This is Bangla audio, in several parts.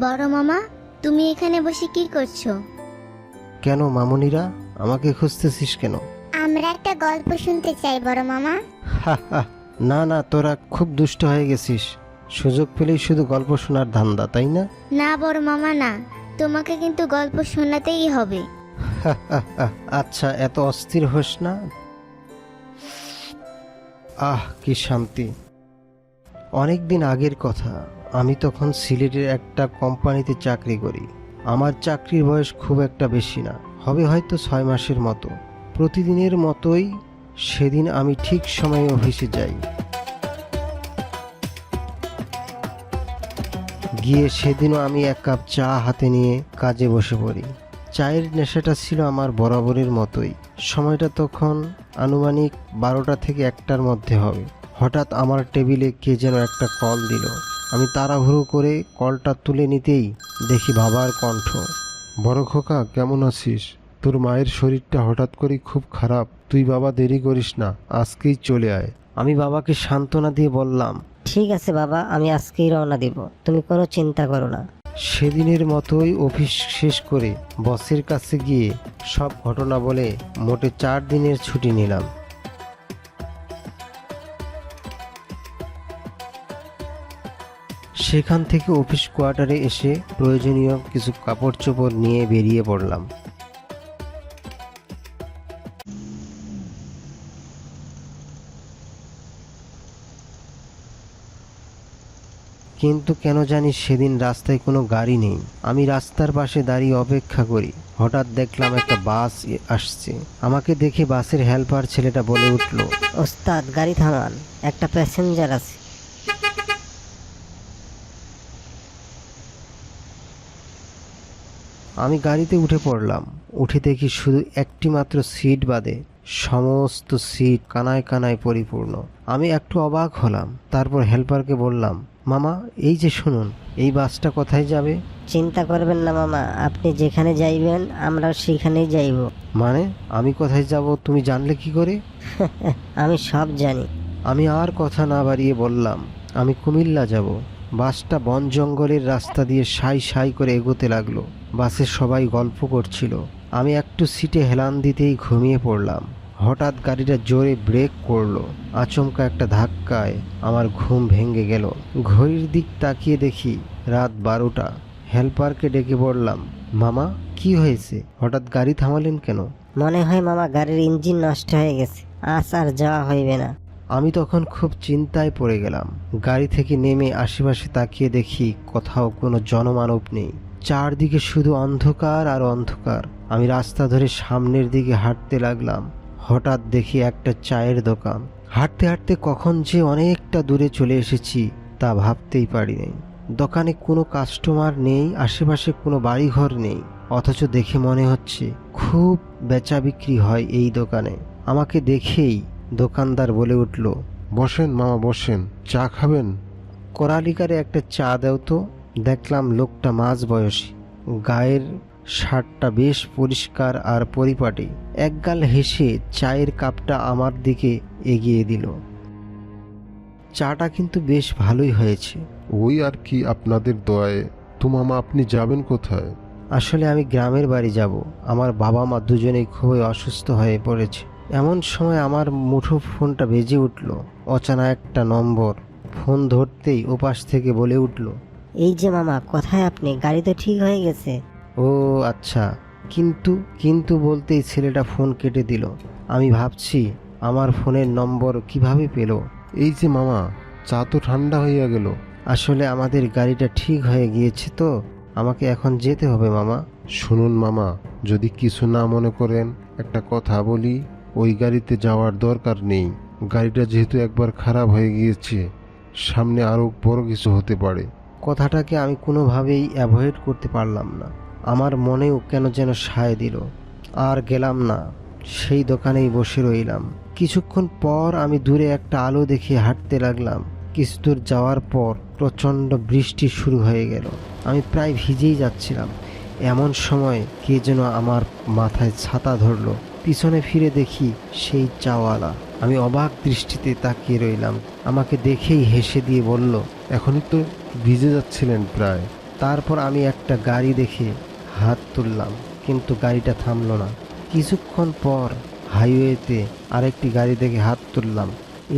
বড় মামা তুমি এখানে বসে কি করছ? কেন মামুনিরা? আমাকে খুঁজতেছিস কেন? আমরা একটা গল্প শুনতে চাই বড় মামা। হা হা। না না তোরা খুব দুষ্ট হয়ে গেছিস। সুযোগ পেলেই শুধু গল্প শোনার ধান্দা তাই না? না বড় মামা না। তোমাকে কিন্তু গল্প শোনাতেই হবে। হা, হা, হা। আচ্ছা এত অস্থির হোস না? আহ কি শান্তি। অনেক দিন আগের কথা। আমি তখন সিলেটের একটা কোম্পানিতে চাকরি করি। আমার চাকরির বয়স খুব একটা বেশি না, হবে হয়তো ছয় মাসের মতো। প্রতিদিনের মতোই সেদিন আমি ঠিক সময়ে অফিসে যাই। গিয়ে সেদিনও আমি এক কাপ চা হাতে নিয়ে কাজে বসে পড়ি। চায়ের নেশাটা ছিল আমার বরাবরের মতোই। সময়টা তখন আনুমানিক বারোটা থেকে একটার মধ্যে হবে। হঠাৎ আমার টেবিলে কে যেন একটা কল দিল। আমি তাড়াহুড়ো করে কলটা তুলে নিতেই দেখি বাবার কণ্ঠ। বড় খোকা কেমন আছিস? তোর মায়ের শরীরটা হঠাৎ করেই খুব খারাপ। তুই বাবা দেরি করিস না। আজকেই চলে আয়। আমি বাবাকে সান্ত্বনা দিয়ে বললাম ঠিক আছে বাবা আমি আজকেই রওনা দিব। তুমি কোনো চিন্তা করো না। সেদিনের মতোই অফিস শেষ করে বসের কাছে গিয়ে সব ঘটনা বলে মোটে চার দিনের ছুটি নিলাম। সেখান থেকে অফিস কোয়ার্টারে এসে প্রয়োজনীয় কিছু কাপড় চোপড় নিয়ে বেরিয়ে পড়লাম। কিন্তু কেন জানি সেদিন রাস্তায় কোনো গাড়ি নেই। আমি রাস্তার পাশে দাঁড়িয়ে অপেক্ষা করি। হঠাৎ দেখলাম একটা বাস আসছে। আমাকে দেখে বাসের হেল্পার ছেলেটা বলে উঠল, ওস্তাদ, গাড়ি থামান। একটা প্যাসেঞ্জার আছে। আমি গাড়িতে উঠে পড়লাম। উঠে দেখি শুধু একটি মাত্র সিট বাদে সমস্ত সিট কানায় কানায় পরিপূর্ণ। আমি একটু অবাক হলাম। তারপর হেল্পারকে বললাম মামা এই যে শুনুন এই বাসটা কোথায় যাবে? চিন্তা করবেন না মামা আপনি যেখানে যাইবেন আমরা সেখানেই যাইব। মানে? আমি কোথায় যাব তুমি জানলে কি করে? আমি সব জানি। আমি আর কথা না বাড়িয়ে বললাম আমি কুমিল্লা যাব। বাসটা বন জঙ্গলের রাস্তা দিয়ে সাই সাই করে এগোতে লাগল। বাসে সবাই গল্প করছিল। আমি একটু সিটে হেলান দিতেই ঘুমিয়ে পড়লাম। হঠাৎ গাড়িটা জোরে ব্রেক করল। আচমকা একটা ধাক্কায় আমার ঘুম ভেঙে গেল। ঘড়ির দিক তাকিয়ে দেখি রাত বারোটা। হেল্পারকে ডেকে পড়লাম মামা কি হয়েছে? হঠাৎ গাড়ি থামালেন কেন? মনে হয় মামা গাড়ির ইঞ্জিন নষ্ট হয়ে গেছে। আজ আর যাওয়া হইবে না। আমি তখন খুব চিন্তায় পড়ে গেলাম। গাড়ি থেকে নেমে আশেপাশে তাকিয়ে দেখি কোথাও কোনো জনমানব নেই। চারদিকে শুধু অন্ধকার আর অন্ধকার। আমি রাস্তা ধরে সামনের দিকে হাঁটতে লাগলাম। হঠাৎ দেখি একটা চায়ের দোকান। হাঁটতে হাঁটতে কখন যে অনেকটা দূরে চলে এসেছি, তা ভাবতেই পারিনি। দোকানে কোনো কাস্টমার নেই, আশেপাশে কোনো বাড়িঘর নেই। অথচ দেখে মনে হচ্ছে, খুব বেচা বিক্রি হয় এই দোকানে। আমাকে দেখেই দোকানদার বলে উঠল, বসেন মামা, বসেন। চা খাবেন? করালিকারে একটা চা দেও তো। দেখলাম লোকটা মাঝ বয়সী। গায়ের শার্টটা বেশ পরিষ্কার আর পরিপাটি। একগাল হেসে চায়ের কাপটা আমার দিকে এগিয়ে দিল। চাটা কিন্তু বেশ ভালোই হয়েছে। ওই আর কি আপনাদের দয়ায়। তো মামা আপনি যাবেন কোথায়? আসলে আমি গ্রামের বাড়ি যাব। আমার বাবা মা দুজনেই খুবই অসুস্থ হয়ে পড়েছে। এমন সময় আমার মুঠো ফোনটা বেজে উঠল। অচানা একটা নম্বর। ফোন ধরতেই ওপাশ থেকে বলে উঠল এই যে মামা কথায় আপনি গাড়ি তো ঠিক হয়ে গেছে। ও আচ্ছা। কিন্তু কিন্তু বলতেই ছেলেটা ফোন কেটে দিল। আমি ভাবছি আমার ফোনের নম্বর কীভাবে পেল? এই যে মামা চা তো ঠান্ডা হইয়া গেল। আসলে আমাদের গাড়িটা ঠিক হয়ে গিয়েছে তো? আমাকে এখন যেতে হবে মামা। শুনুন মামা যদি কিছু না মনে করেন একটা কথা বলি ওই গাড়িতে যাওয়ার দরকার নেই। গাড়িটা যেহেতু একবার খারাপ হয়ে গিয়েছে সামনে আরও বড় কিছু হতে পারে। কথাটাকে আমি কোনোভাবেই অ্যাভয়েড করতে পারলাম না। আমার মনেও কেন যেন সায় দিল। আর গেলাম না। সেই দোকানেই বসে রইলাম। কিছুক্ষণ পর আমি দূরে একটা আলো দেখে হাঁটতে লাগলাম। কিছু দূর যাওয়ার পর প্রচণ্ড বৃষ্টি শুরু হয়ে গেল। আমি প্রায় ভিজেই যাচ্ছিলাম। এমন সময় কে যেন আমার মাথায় ছাতা ধরলো। পিছনে ফিরে দেখি সেই চাওয়ালা। আমি অবাক দৃষ্টিতে তাকিয়ে রইলাম। আমাকে দেখেই হেসে দিয়ে বলল, এখনই তো ভিজে যাচ্ছিলেন প্রায়। তারপর আমি একটা গাড়ি দেখে হাত তুললাম, কিন্তু গাড়িটা থামল না। কিছুক্ষণ পর হাইওয়েতে আরেকটি গাড়ি দেখে হাত তুললাম,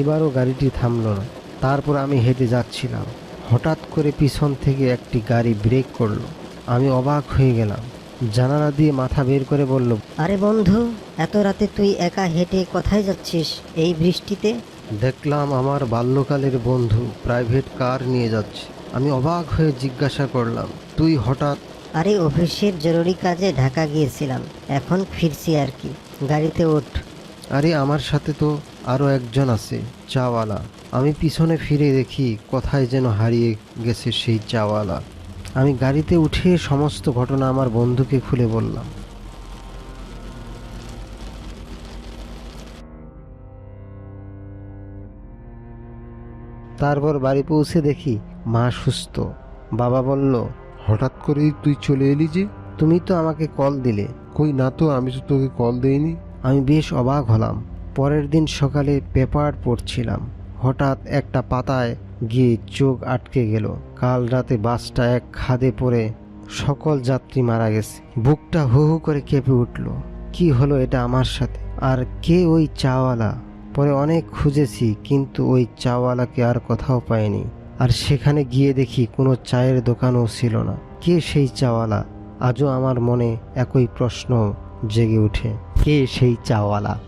এবারও গাড়িটি থামল না। তারপর আমি হেঁটে যাচ্ছিলাম। হঠাৎ করে পিছন থেকে একটি গাড়ি ব্রেক করল। আমি অবাক হয়ে গেলাম। জানালা দিয়ে মাথা বের করে বলল আরে বন্ধু এত রাতে তুই একা হেঁটে কোথায় যাচ্ছিস এই বৃষ্টিতে? দেখলাম আমার বাল্যকালের বন্ধু প্রাইভেট কার নিয়ে যাচ্ছে। আমি অবাক হয়ে জিজ্ঞাসা করলাম তুই হঠাৎ? আরে অফিসের জরুরি কাজে ঢাকা গিয়েছিলাম এখন ফিরছি আর কি। গাড়িতে ওঠ। আরে আমার সাথে তো আরও একজন আছে চাওয়ালা। আমি পিছনে ফিরে দেখি কোথায় যেন হারিয়ে গেছে সেই চাওয়ালা। আমি গাড়িতে উঠে সমস্ত ঘটনা আমার বন্ধুকে খুলে বললাম। তারপর বাড়ি পৌঁছে দেখি মা সুস্থ। বাবা বলল হঠাৎ করেই তুই চলে এলি যে? তুমি তো আমাকে কল দিলে। কই না তো আমি তো তোকে কল দেইনি। আমি বেশ অবাক হলাম। পরের দিন সকালে পেপার পড়ছিলাম। হঠাৎ একটা পাতায় গিয়ে চোখ আটকে গেল। কাল রাতে বাসটা এক খাদে পড়ে সকল যাত্রী মারা গেছে। বুকটা হু হু করে কেঁপে উঠল। কি হলো এটা আমার সাথে? আর কে ওই চাওয়ালা? পরে অনেক খুঁজেছি, কিন্তু ওই চাওয়ালাকে আর কোথাও পাইনি। আর সেখানে গিয়ে দেখি কোনো চায়ের দোকানও ছিল না। কে সেই চাওয়ালা? আজও আমার মনে একই প্রশ্ন জেগে ওঠে কে সেই চাওয়ালা?